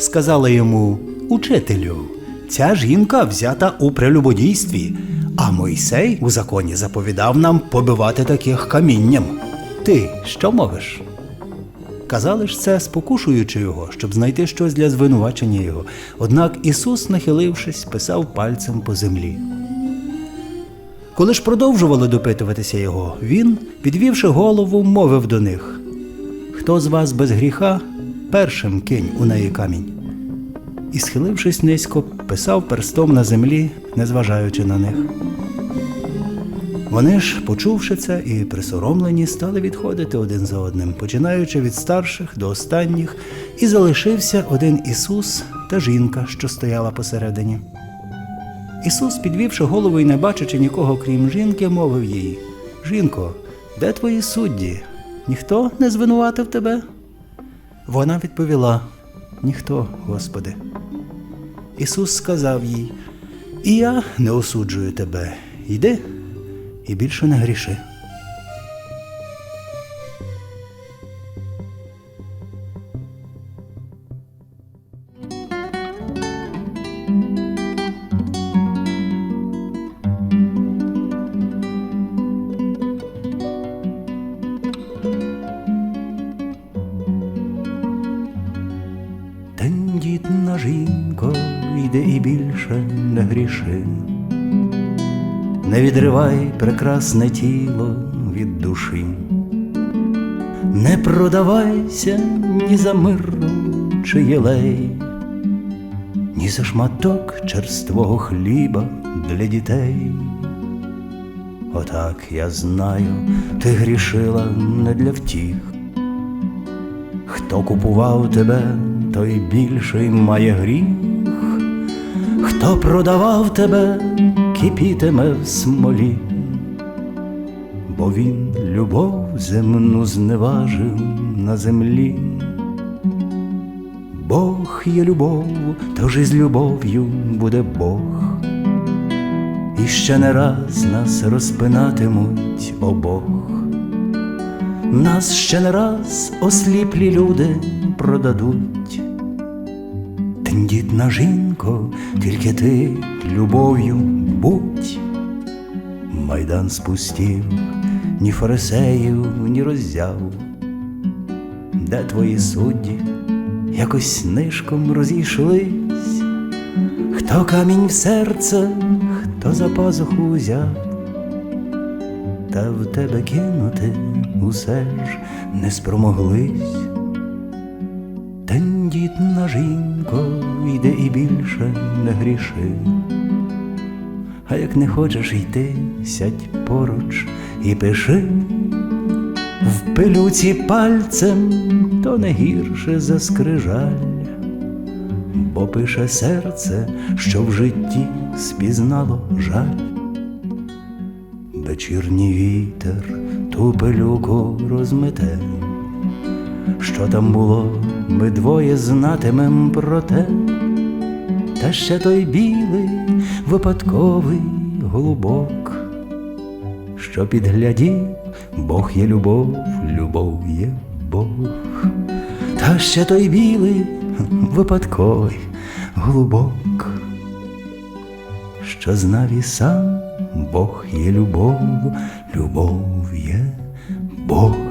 сказала йому Учителю, ця жінка взята у прелюбодійстві, а Мойсей у законі заповідав нам побивати таких камінням. Ти що мовиш? Казали ж це, спокушуючи його, щоб знайти щось для звинувачення його. Однак Ісус, нахилившись, писав пальцем по землі. Коли ж продовжували допитуватися його, він, підвівши голову, мовив до них: Хто з вас без гріха, першим кинь у неї камінь. І, схилившись низько, писав перстом на землі, незважаючи на них. Вони ж, почувши це і присоромлені, стали відходити один за одним, починаючи від старших до останніх, і залишився один Ісус та жінка, що стояла посередині. Ісус, підвівши голову і не бачачи нікого, крім жінки, мовив їй: Жінко, де твої судді? Ніхто не звинуватив тебе? Вона відповіла: Ніхто, Господи. Ісус сказав їй: І я не осуджую тебе. Йди і більше не гріши. Жінко, йди і більше не гріши. Не відривай прекрасне тіло від душі, не продавайся ні за миру чи єлей, ні за шматок черствого хліба для дітей. Отак я знаю, ти грішила не для втіх. Хто купував тебе, той більший має гріх. Хто продавав тебе, кипітиме в смолі, бо він любов земну зневажив на землі. Бог є любов, тож із любов'ю буде Бог. І ще не раз нас розпинатимуть обох. Нас ще не раз осліплі люди продадуть. Тендітна жінко, тільки ти любов'ю будь. Майдан спустів, ні фарисеїв, ні роззяв. Де твої судді якось нишком розійшлись, хто камінь в серце, хто за пазуху взяв, та в тебе кинути усе ж не спромоглись. Тендітна жінко, йди і більше не гріши. А як не хочеш йти, сядь поруч і пиши. В пилюці пальцем то не гірше за скрижаль, бо пише серце, що в житті спізнало жаль. Вечірній вітер ту пилюку розмете. Що там було, ми двоє знатимем про те, та ще той білий випадковий голубок, що підглядів, Бог є любов, любов є Бог, та ще той білий випадковий голубок, що знав і сам Бог є любов, любов є Бог.